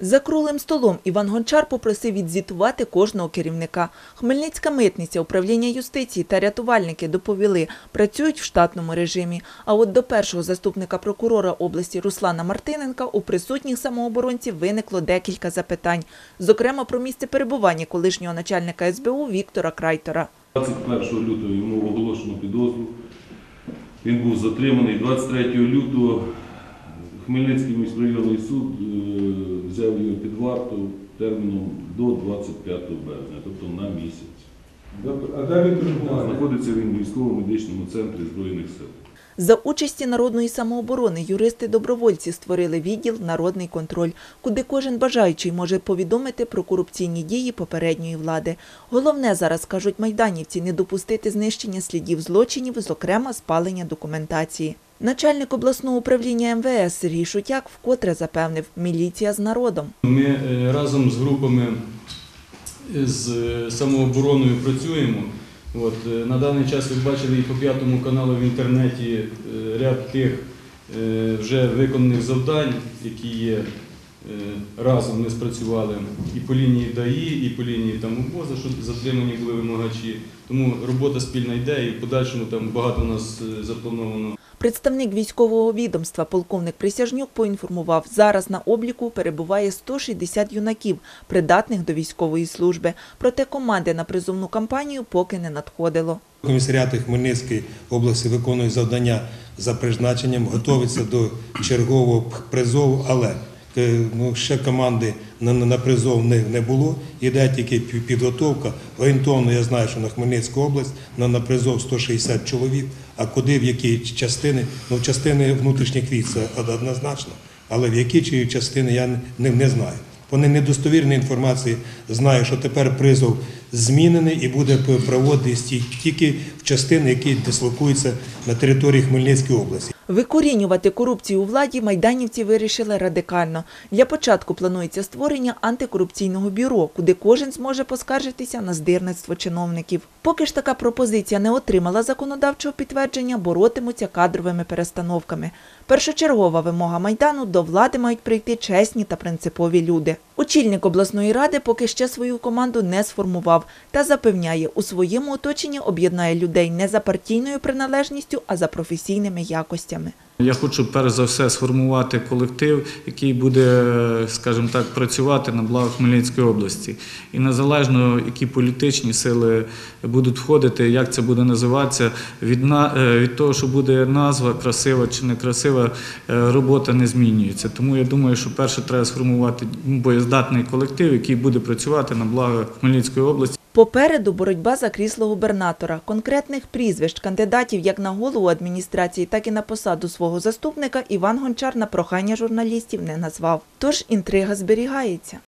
За круглим столом Іван Гончар попросив відзвітувати кожного керівника. Хмельницька митниця, управління юстиції та рятувальники доповіли, працюють в штатному режимі. А от до першого заступника прокурора області Руслана Мартиненка у присутніх самооборонців виникло декілька запитань, зокрема про місце перебування колишнього начальника СБУ Віктора Крайтора. 21 лютого йому оголошено підозру. Він був затриманий. 23 лютого Хмельницький міськрайонний суд е, взяв його під варту терміном до 25 березня, тобто на місяць. А де він перебуває? Знаходиться він в військово-медичному центрі Збройних сил. За участі народної самооборони юристи-добровольці створили відділ Народний контроль, куди кожен бажаючий може повідомити про корупційні дії попередньої влади. Головне зараз кажуть майданівці не допустити знищення слідів злочинів, зокрема спалення документації. Начальник обласного управління МВС Сергій Шутяк вкотре запевнив, міліція з народом. Ми е, разом з групами е, з е, самообороною працюємо. От, на даний час ви бачили і по п'ятому каналу в інтернеті ряд тих вже виконаних завдань, які є. Разом ми спрацювали і по лінії ДАІ, і по лінії там УБОЗа, що затримані були вимагачі. Тому робота спільна йде і в подальшому там багато у нас заплановано. Представник військового відомства полковник Присяжнюк поінформував, зараз на обліку перебуває 160 юнаків, придатних до військової служби. Проте команди на призовну кампанію поки не надходило. Комісаріати Хмельницької області виконують завдання за призначенням, готуються до чергового призову, але ну, ще команди на, на призов не, не було. Іде тільки підготовка. Орієнтовно я знаю, що на Хмельницьку область на, на призов 160 чоловік. А куди, в які частини? Ну, частини внутрішніх військ це однозначно, але в які чи частини я не, не знаю. По недостовірній інформації знаю, що тепер призов змінений і буде проводитись тільки в частини, які дислокуються на території Хмельницької області. Викорінювати корупцію у владі майданівці вирішили радикально. Для початку планується створення антикорупційного бюро, куди кожен зможе поскаржитися на здирництво чиновників. Поки ж така пропозиція не отримала законодавчого підтвердження, боротимуться кадровими перестановками. Першочергова вимога майдану до влади мають прийти чесні та принципові люди. Очільник обласної ради поки ще свою команду не сформував та запевняє, у своєму оточенні об'єднає людей не за партійною приналежністю, а за професійними якостями. Я хочу перш за все сформувати колектив, який буде, скажімо так, працювати на благо Хмельницької області. І незалежно, які політичні сили будуть входити, як це буде називатися, від, е, від того, що буде назва красива чи некрасива, е, робота не змінюється. Тому я думаю, що перше треба сформувати боєздатний колектив, який буде працювати на благо Хмельницької області. Попереду боротьба за крісло губернатора. Конкретних прізвищ кандидатів як на голову адміністрації, так і на посаду свого заступника Іван Гончар на прохання журналістів не назвав. Тож інтрига зберігається.